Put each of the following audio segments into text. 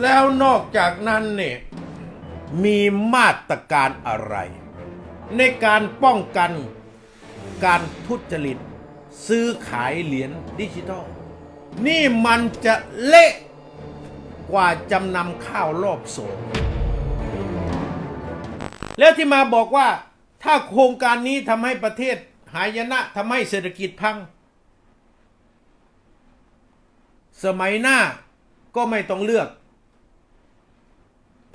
แล้วนอกจากนั้นเนี่ยมีมาตรการอะไร ในการป้องกันการทุจริต ซื้อขายเหรียญดิจิทัล นี่มันจะเละกว่าจำนำข้าวรอบสองแล้วที่มาบอกว่าถ้าโครงการนี้ทำให้ประเทศหายนะทำให้เศรษฐกิจพัง สมัยหน้าก็ไม่ต้องเลือก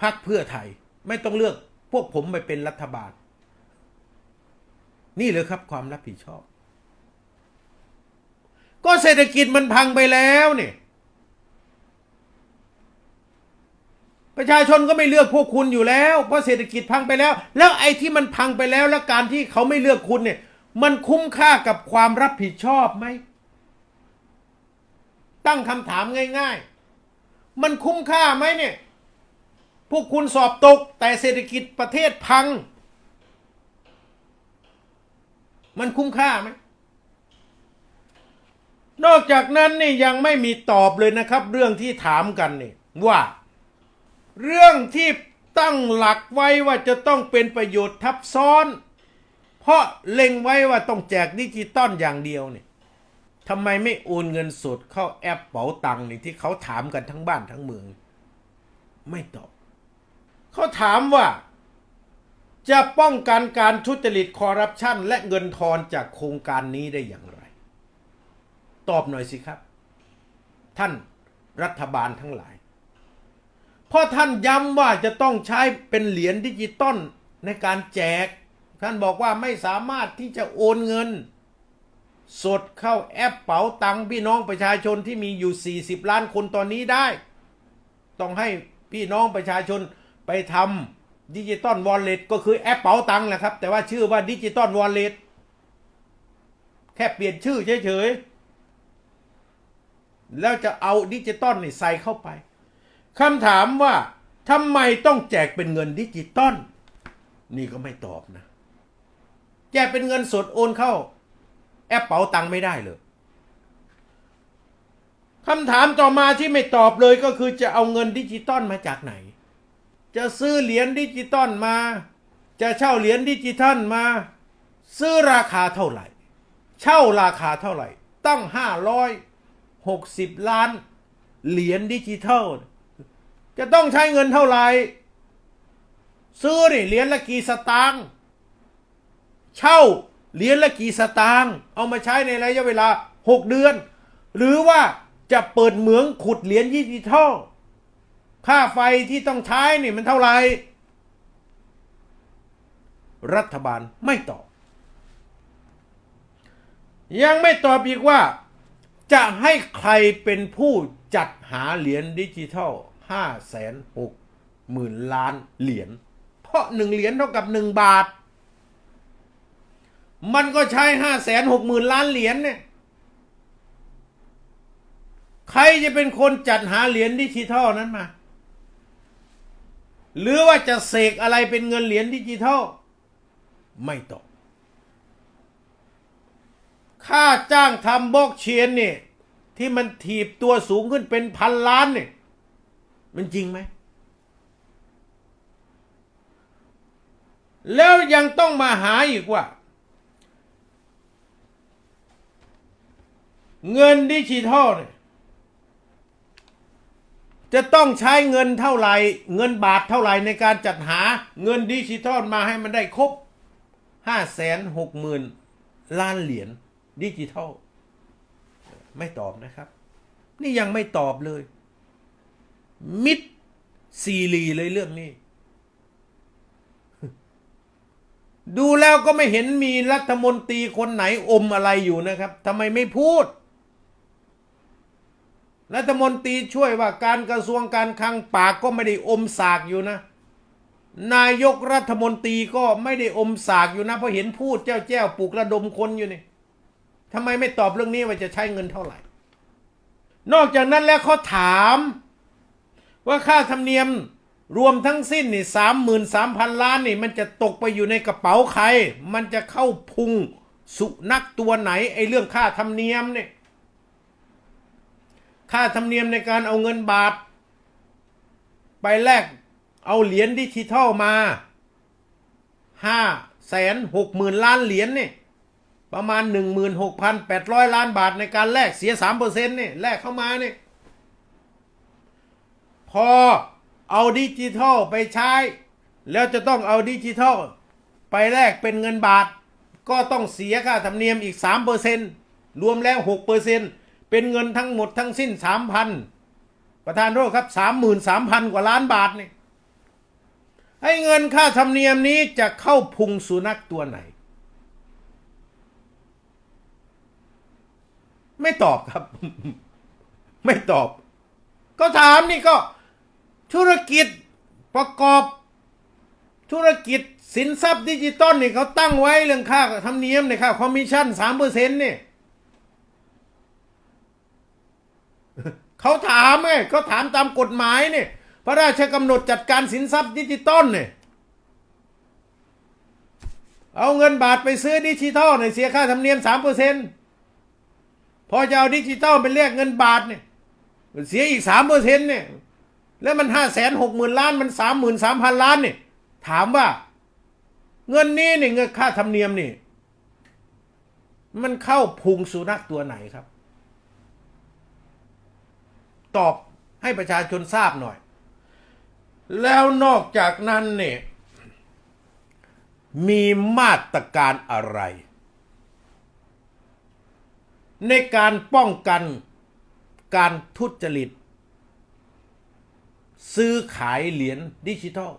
พรรคเพื่อไทย ไม่ต้องเลือกพวกผมไปเป็นรัฐบาล นี่เลยครับความรับผิดชอบ ก็เศรษฐกิจมันพังไปแล้วเนี่ยประชาชนก็ไม่เลือกพวกคุณอยู่แล้ว เพราะเศรษฐกิจพังไปแล้ว แล้วไอ้ที่มันพังไปแล้ว แล้วการที่เขาไม่เลือกคุณเนี่ย มันคุ้มค่ากับความรับผิดชอบไหม ตั้งคำถามง่าย ๆ มันคุ้มค่าไหมเนี่ย พวกคุณสอบตกแต่เศรษฐกิจประเทศพัง มันคุ้มค่าไหม นอกจากนั้นนี่ยังไม่มีตอบเลยนะครับ เรื่องที่ถามกันนี่ว่า เรื่องที่ตั้งหลักไว้ว่าจะต้องเป็นประโยชน์ทับซ้อน เพราะเล็งไว้ว่าต้องแจกดิจิตอลอย่างเดียวเนี่ยทำไมไม่โอนเงินสดเข้าแอปเป๋าตังค์นี่ที่เขาถามกันทั้งบ้านทั้งเมือง ไม่ตอบ เขาถามว่า จะป้องกันการทุจริตคอร์รัปชันและเงินทอนจากโครงการนี้ได้อย่างไร ตอบหน่อยสิครับ ท่านรัฐบาลทั้งหลาย เพราะท่านย้ำว่าจะต้องใช้เป็นเหรียญดิจิตอลในการแจก ท่านบอกว่าไม่สามารถที่จะโอนเงิน สดเข้าแอปเป๋าตังค์พี่น้องประชาชนที่มีอยู่ 40 ล้านคนตอนนี้ได้ ต้องให้พี่น้องประชาชน ไปทำดิจิตอลวอลเล็ตก็คือแอปเป๋าตังค์แหละครับ แต่ว่าชื่อว่าดิจิตอลวอลเล็ตแค่เปลี่ยนชื่อเฉยๆ แล้วจะเอาดิจิตอลนี่ใส่เข้าไปคำถามว่าทำไมต้องแจกเป็นเงินดิจิตอลนี่ก็ไม่ตอบนะ แจกเป็นเงินสดโอนเข้า แอปเป๋าตังค์ไม่ได้เลยคำถามต่อมาที่ไม่ตอบเลยก็คือจะเอาเงินดิจิตอลมาจากไหน จะซื้อเหรียญดิจิตอลมา จะเช่าเหรียญดิจิตอลมา ซื้อราคาเท่าไหร่ เช่าราคาเท่าไหร่ ตั้งห้าร้อยหกสิบล้าน เหรียญดิจิทัล จะต้องใช้เงินเท่าไหร่ ซื้อนี่เหรียญละกี่สตางค์เช่าเหรียญละกี่สตางค์เอามาใช้ในระยะเวลา 6 เดือน หรือว่าจะเปิดเหมืองขุดเหรียญดิจิทัล ค่าไฟที่ต้องใช้นี่มันเท่าไหร่ รัฐบาลไม่ตอบ ยังไม่ตอบอีกว่า จะให้ใครเป็นผู้จัดหาเหรียญดิจิทัลห้าแสนหกหมื่นล้านเหรียญ เพราะหนึ่งเหรียญเท่ากับหนึ่งบาท มันก็ใช้ห้าแสนหกหมื่นล้านเหรียญเนี่ยใครจะเป็นคนจัดหาเหรียญดิจิทัลนั้นมา หรือว่าจะเสกอะไรเป็นเงินเหรียญดิจิทัล ไม่ตอค่าจ้างทำบล็อกเชนเนี่ยที่มันถีบตัวสูงขึ้นเป็นพันล้านเนี่ยมันจริงไหม แล้วยังต้องมาหาอีกว่า เงินดิจิทัลเนี่ย จะต้องใช้เงินเท่าไหร่เงินบาทเท่าไหร่ในการจัดหาเงินดิจิทัลมาให้มันได้ครบห้าแสนหกหมื่นล้านเหรียญดิจิทัล ไม่ตอบนะครับ นี่ยังไม่ตอบเลย มิดซีรีเลยเรื่องนี้ ดูแล้วก็ไม่เห็นมีรัฐมนตรีคนไหนอมอะไรอยู่นะครับทำไมไม่พูด รัฐมนตรีช่วยว่าการกระทรวงการคลังปากก็ไม่ได้อมสากอยู่นะ นายกรัฐมนตรีก็ไม่ได้อมสากอยู่นะ เพราะเห็นพูดเจ้าแจ้วปลุกระดมคนอยู่นี่ทำไมไม่ตอบเรื่องนี้ว่าจะใช้เงินเท่าไหร่ นอกจากนั้นแล้วเขาถาม ว่าค่าธรรมเนียมรวมทั้งสิ้นนี่สามหมื่นสามพันล้านนี่ มันจะตกไปอยู่ในกระเป๋าใคร มันจะเข้าพุงสุนักตัวไหนไอ้เรื่องค่าธรรมเนียมเนี่ย ค่าธรรมเนียมในการเอาเงินบาท ไปแลกเอาเหรียญดิจิทัลมาห้าแสนหกหมื่นล้านเหรียญนี่ประมาณหนึ่งหมื่นหกพันแปดร้อยล้านบาทในการแลกเสียสามเปอร์เซ็นต์นี่แลกเข้ามานี่พอเอาดิจิทัลไปใช้ แล้วจะต้องเอาดิจิทัลไปแลกเป็นเงินบาท ก็ต้องเสียค่าธรรมเนียมอีกสามเปอร์เซ็นต์รวมแล้วหกเปอร์เซ็นต์ เป็นเงินทั้งหมดทั้งสิ้นสามพันประธานโทษครับสามหมื่นสามพันกว่าล้านบาทนี่ให้เงินค่าธรรมเนียมนี้จะเข้าพุงสุนัขตัวไหน ไม่ตอบครับ ไม่ตอบ ก็ถามนี่ก็ธุรกิจประกอบธุรกิจสินทรัพย์ดิจิตอลนี่เขาตั้งไว้เรื่องค่าธรรมเนียมเนี่ยค่าคอมมิชชั่นสามเปอร์เซ็นต์เนี่ย เขาถามไงเขาถามตามกฎหมายเนี่ยพระราชกำหนดจัดการสินทรัพย์ดิจิตอลเนี่ยเอาเงินบาทไปซื้อดิจิตอลเนี่ยเสียค่าธรรมเนียมสามเปอร์เซ็นต์พอจะเอาดิจิตอลไปเรียกเงินบาทเนี่ยมันเสียอีกสามเปอร์เซ็นต์เนี่ยแล้วมันห้าแสนหกหมื่นล้านมันสามหมื่นสามพันล้านเนี่ยถามว่า เงินนี้เนี่ยเงินค่าธรรมเนียมนี่ มันเข้าพุงสุนัขตัวไหนครับ ตอบให้ประชาชนทราบหน่อย แล้วนอกจากนั้นเนี่ยมีมาตรการอะไร ในการป้องกันการทุจริต ซื้อขายเหรียญดิจิทัล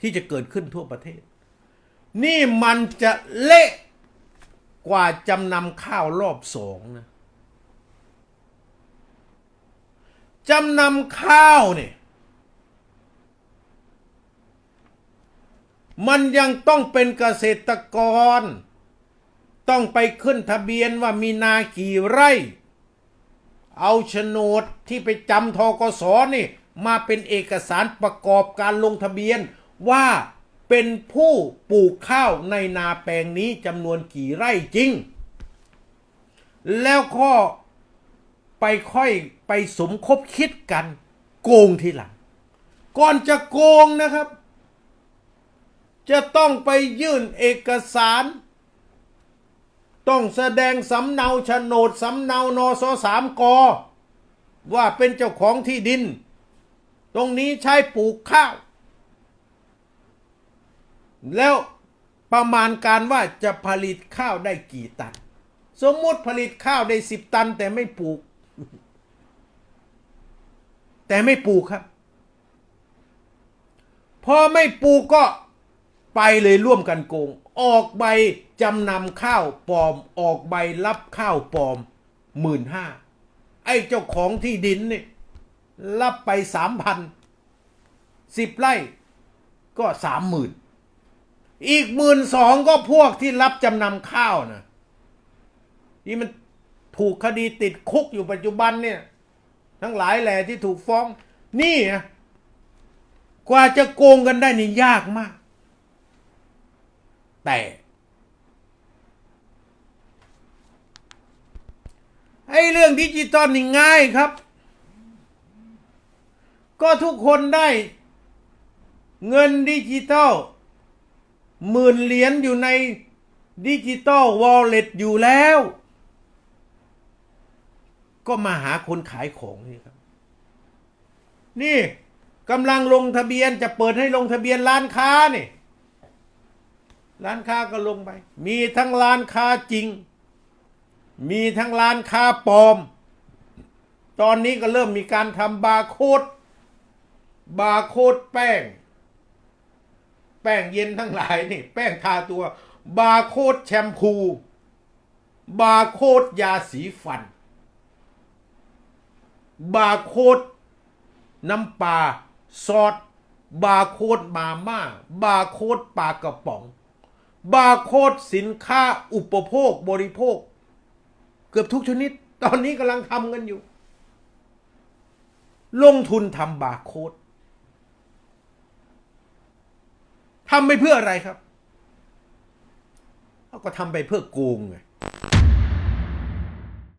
ที่จะเกิดขึ้นทั่วประเทศ นี่มันจะเละกว่าจำนำข้าวรอบสองนะ จำนำข้าวเนี่ยมันยังต้องเป็นเกษตรกร ต้องไปขึ้นทะเบียนว่ามีนากี่ไร่ เอาโฉนดที่ไปจำทกสนี่ มาเป็นเอกสารประกอบการลงทะเบียนว่าเป็นผู้ปลูกข้าวในนาแปลงนี้จำนวนกี่ไร่จริง แล้วก็ ไปค่อยไปสมคบคิดกัน โกงทีหลัง ก่อนจะโกงนะครับ จะต้องไปยื่นเอกสาร ต้องแสดงสำเนาโฉนดสำเนานสสามกว่าเป็นเจ้าของที่ดิน ตรงนี้ใช้ปลูกข้าว แล้วประมาณการว่าจะผลิตข้าวได้กี่ตัน สมมติผลิตข้าวได้สิบตันแต่ไม่ปลูก แต่ไม่ปลูกครับ พอไม่ปลูกก็ไปเลยร่วมกันโกง ออกใบจำนำข้าวปลอม ออกใบรับข้าวปลอมหมื่นห้าไอ้เจ้าของที่ดินนี่รับไปสามพันสิบไร่ก็สามหมื่นอีกหมื่นสองก็พวกที่รับจำนำข้าวนะที่มันถูกคดีติดคุกอยู่ปัจจุบันเนี่ย ทั้งหลายแหล่ที่ถูกฟ้อง นี่นะกว่าจะโกงกันได้นี่ยากมาก แต่ไอ้เรื่องดิจิตอลนี่ง่ายครับ ก็ทุกคนได้ เงินดิจิตอลหมื่นเหรียญอยู่ในดิจิตอลวอลเล็ตอยู่แล้ว ก็มาหาคนขายของนี่ครับ นี่กำลังลงทะเบียนจะเปิดให้ลงทะเบียนร้านค้านี่ ร้านค้าก็ลงไป มีทั้งร้านค้าจริง มีทั้งร้านค้าปลอม ตอนนี้ก็เริ่มมีการทำบาร์โค้ดบาร์โค้ดแป้ง แป้งเย็นทั้งหลายนี่ แป้งทาตัว บาร์โค้ดแชมพู บาร์โค้ดยาสีฟัน บาร์โค้ดน้ำปลาซอสบาร์โค้ดมาม่า บาร์โค้ดปลากระป๋อง บาร์โค้ดสินค้าอุปโภคบริโภค เกือบทุกชนิด ตอนนี้กำลังทำกันอยู่ ลงทุนทำบาร์โค้ดทำไปเพื่ออะไรครับ ก็ทำไปเพื่อโกงไง